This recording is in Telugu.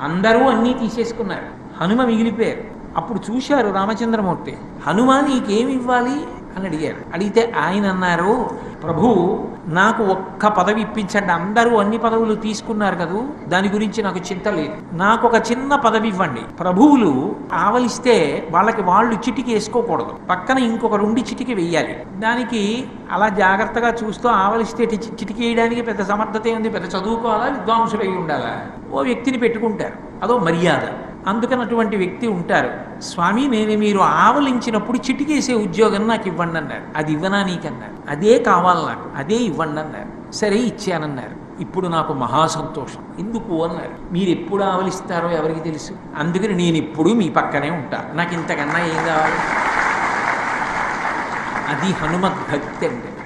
అందరూ అన్నీ తీసేసుకున్నారు. హనుమ మిగిలిపోయారు. అప్పుడు చూశారు రామచంద్రమూర్తి. హనుమ నీకేమి ఇవ్వాలి? అని అడిగారు అడిగితే ఆయన అన్నారు ప్రభు నాకు ఒక్క పదవి ఇప్పించండి. అందరూ అన్ని పదవులు తీసుకున్నారు కదూ దాని గురించి నాకు చింత లేదు. నాకు ఒక చిన్న పదవి ఇవ్వండి. ప్రభువులు ఆవలిస్తే వాళ్ళకి వాళ్ళు చిటికి వేసుకోకూడదు. పక్కన ఇంకొక రెండు చిటికి వేయాలి. దానికి అలా జాగ్రత్తగా చూస్తూ ఆవలిస్తే చిటికి వేయడానికి పెద్ద సమర్థత ఉంది పెద్ద చదువుకోవాలా? విద్వాంసులు అయి ఉండాలా? ఓ వ్యక్తిని పెట్టుకుంటారు. అదో మర్యాద. అందుకనటువంటి వ్యక్తి ఉంటారు స్వామి నేను మీరు ఆవలించినప్పుడు చిటికేసే ఉద్యోగం నాకు ఇవ్వండి అన్నారు. అది ఇవ్వనా నీకన్నారు? అదే కావాలి నాకు అదే ఇవ్వండి అన్నారు. సరే ఇచ్చానన్నారు. ఇప్పుడు నాకు మహా సంతోషం ఎందుకు? అన్నారు. మీరు ఎప్పుడు ఆవలిస్తారో ఎవరికి తెలుసు? అందుకని నేను ఇప్పుడు మీ పక్కనే ఉంటా. నాకు ఇంతకన్నా ఏం కావాలి? అది హనుమద్భక్తి అంటే